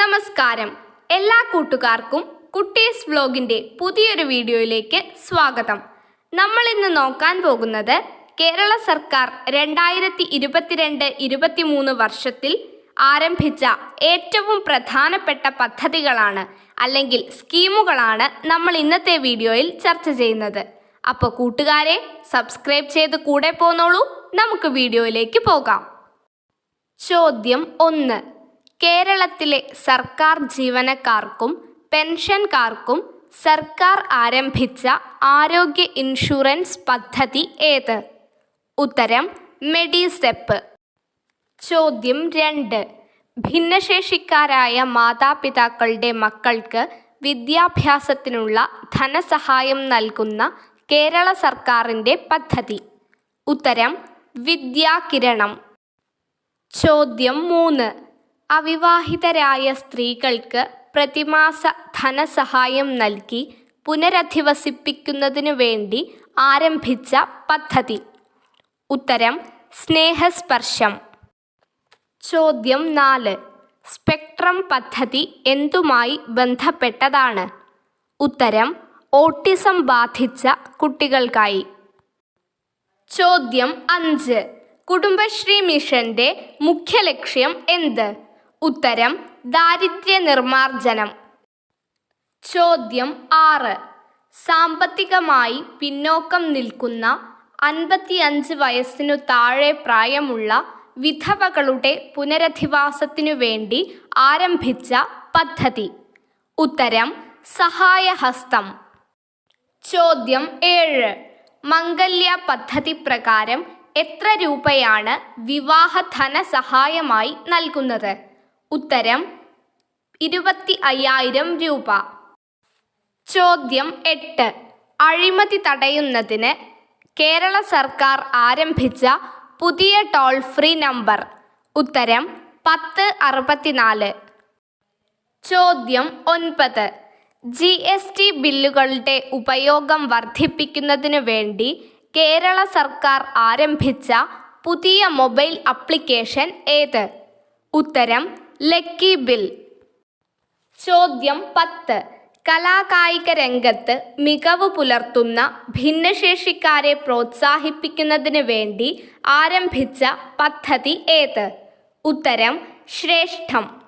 നമസ്കാരം. എല്ലാ കൂട്ടുകാർക്കും കുട്ടീസ് വ്ലോഗിന്റെ പുതിയൊരു വീഡിയോയിലേക്ക് സ്വാഗതം. നമ്മൾ ഇന്ന് നോക്കാൻ പോകുന്നത് കേരള സർക്കാർ രണ്ടായിരത്തി ഇരുപത്തിരണ്ട് ഇരുപത്തിമൂന്ന് വർഷത്തിൽ ആരംഭിച്ച ഏറ്റവും പ്രധാനപ്പെട്ട പദ്ധതികളാണ് അല്ലെങ്കിൽ സ്കീമുകളാണ് നമ്മൾ ഇന്നത്തെ വീഡിയോയിൽ ചർച്ച ചെയ്യുന്നത്. അപ്പോൾ കൂട്ടുകാരെ സബ്സ്ക്രൈബ് ചെയ്ത് കൂടെ പോന്നോളൂ. നമുക്ക് വീഡിയോയിലേക്ക് പോകാം. ചോദ്യം ഒന്ന്. കേരളത്തിലെ സർക്കാർ ജീവനക്കാർക്കും പെൻഷൻകാർക്കും സർക്കാർ ആരംഭിച്ച ആരോഗ്യ ഇൻഷുറൻസ് പദ്ധതി ഏത്? ഉത്തരം മെഡിസെപ്പ്. ചോദ്യം രണ്ട്. ഭിന്നശേഷിക്കാരായ മാതാപിതാക്കളുടെ മക്കൾക്ക് വിദ്യാഭ്യാസത്തിനുള്ള ധനസഹായം നൽകുന്ന കേരള സർക്കാരിന്റെ പദ്ധതി. ഉത്തരം വിദ്യാകിരണം. ചോദ്യം മൂന്ന്. അവിവാഹിതരായ സ്ത്രീകൾക്ക് പ്രതിമാസ ധനസഹായം നൽകി പുനരധിവസിപ്പിക്കുന്നതിനു വേണ്ടി ആരംഭിച്ച പദ്ധതി. ഉത്തരം സ്നേഹസ്പർശം. ചോദ്യം നാല്. സ്പെക്ട്രം പദ്ധതി എന്തുമായി ബന്ധപ്പെട്ടതാണ്? ഉത്തരം ഓട്ടിസം ബാധിച്ച കുട്ടികൾക്കായി. ചോദ്യം അഞ്ച്. കുടുംബശ്രീ മിഷന്റെ മുഖ്യ ലക്ഷ്യം എന്ത്? ഉത്തരം ദാരിദ്ര്യ നിർമാർജനം ചോദ്യം ആറ്. സാമ്പത്തികമായി പിന്നോക്കം നിൽക്കുന്ന അൻപത്തിയഞ്ച് വയസ്സിനു താഴെ പ്രായമുള്ള വിധവകളുടെ പുനരധിവാസത്തിനു വേണ്ടി ആരംഭിച്ച പദ്ധതി. ഉത്തരം സഹായഹസ്തം. ചോദ്യം ഏഴ്. മംഗല്യ പദ്ധതി പ്രകാരം എത്ര രൂപയാണ് വിവാഹ ധനസഹായമായി നൽകുന്നത്? ഉത്തരം ഇരുപത്തി അയ്യായിരം രൂപ. ചോദ്യം എട്ട്. അഴിമതി തടയുന്നതിന് കേരള സർക്കാർ ആരംഭിച്ച പുതിയ ടോൾ ഫ്രീ നമ്പർ. ഉത്തരം പത്ത് അറുപത്തിനാല്. ചോദ്യം ഒൻപത്. ജി എസ് ടി ബില്ലുകളുടെ ഉപയോഗം വർദ്ധിപ്പിക്കുന്നതിനു വേണ്ടി കേരള സർക്കാർ ആരംഭിച്ച പുതിയ മൊബൈൽ അപ്ലിക്കേഷൻ ഏത്? ഉത്തരം ലക്കി ബിൽ. ചോദ്യം പത്ത്. കലാകായിക രംഗത്ത് മികവ് പുലർത്തുന്ന ഭിന്നശേഷിക്കാരെ പ്രോത്സാഹിപ്പിക്കുന്നതിന് വേണ്ടി ആരംഭിച്ച പദ്ധതി ഏത്? ഉത്തരം ശ്രേഷ്ഠം.